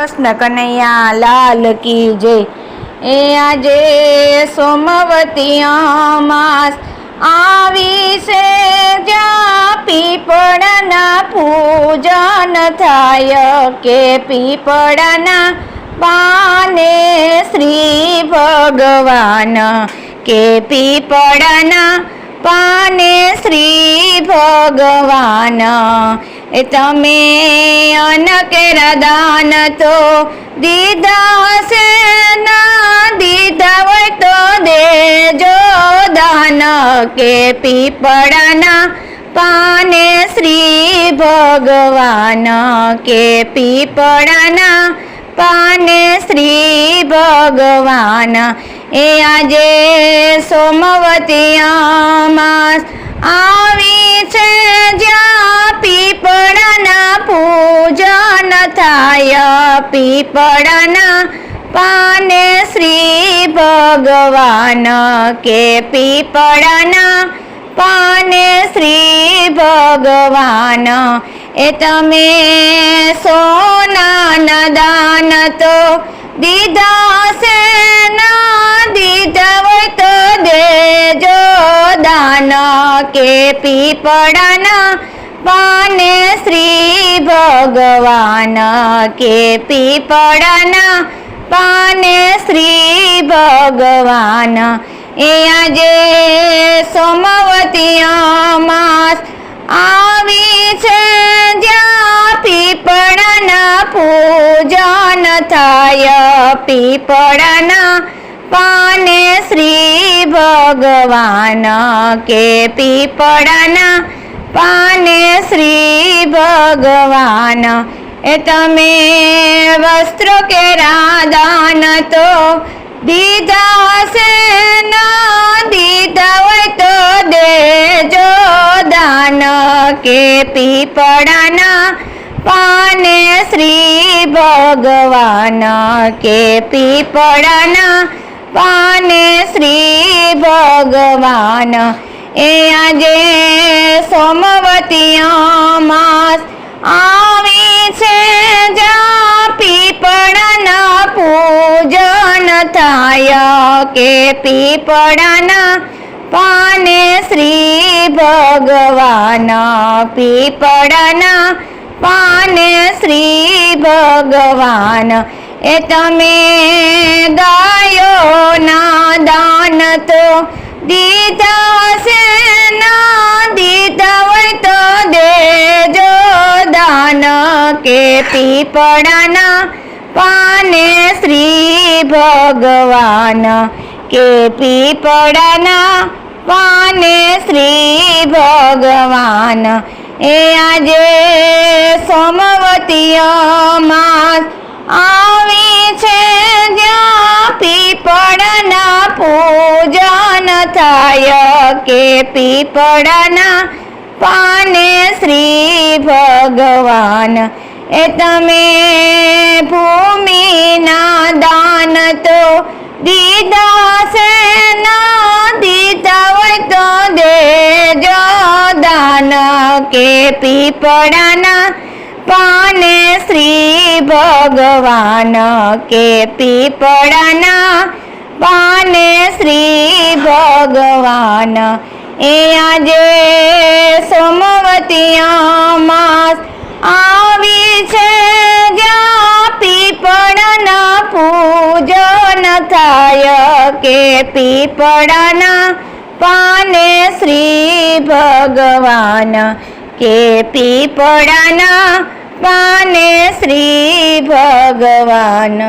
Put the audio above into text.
કૃષ્ણ કનૈયા, લાલ કી જય. એ આજે સોમવતી અમાસ. આવી છે જ્યાં પીપળના પૂજન થાય કે પીપળના પાને શ્રી ભગવાન. કે પીપળના પાને શ્રી ભગવાન. એ તમે અનકેરા દાન તો દીધા છે ના, દીધા હોય તો દેજો દાન કે પીપળાના પાને શ્રી ભગવાન કે પીપળાના પાને શ્રી ભગવાન. એ આજે સોમવતી અમાસ આવી છે જ્યાં પીપળાના પીપળાના પાને શ્રી ભગવાન. કે પીપળના પાને શ્રી ભગવાન. એ તમે સોનાના દાન તો દીધા છે, ના દીધા હોય તો દેજો દાન. કે પીપળાના પાને શ્રી ભગવાન કે પીપળાના પાને શ્રી ભગવાન. એ આજે સોમવતી અમાસ આવી છે, જ્યાં પીપળાના પૂજન થાય. પીપળાના પાને શ્રી ભગવાન કે પીપળાના પાને શ્રી ભગવાન. એ તમે વસ્ત્રો કે રાદાન તો દીધા હશે ના, દીધા હોય તો દેજો દાન. કે પીપળાના પાને શ્રી ભગવાન. કે પીપળાના પાને શ્રી ભગવાન. એ આજે સોમવતી અમાસ આવી છે, જ્યાં પીપળાના પૂજન થાય કે પીપળાના પાને શ્રી ભગવાન. પીપળાના પાને શ્રી ભગવાન. એ તમે ગાયોના કે પીપળાના પાને શ્રી ભગવાન. કે પીપળાના પાને શ્રી ભગવાન. એ આજે સોમવતી માસ આવી છે, જ્યાં પીપળના પૂજન થાય. કે પીપળાના પાને શ્રી ભગવાન. એ તમે ભૂમિના દાન તો દીધા છે ના દીધા હોય તો દેજો દાન કે પીપળાના પાને શ્રી ભગવાન કે પીપળાના પાને શ્રી ભગવાન. એ આજે સોમવતી અમાસ આવી થાય કે પીપળાના પાને શ્રી ભગવાન. કે પીપળાના પાને શ્રી ભગવાન.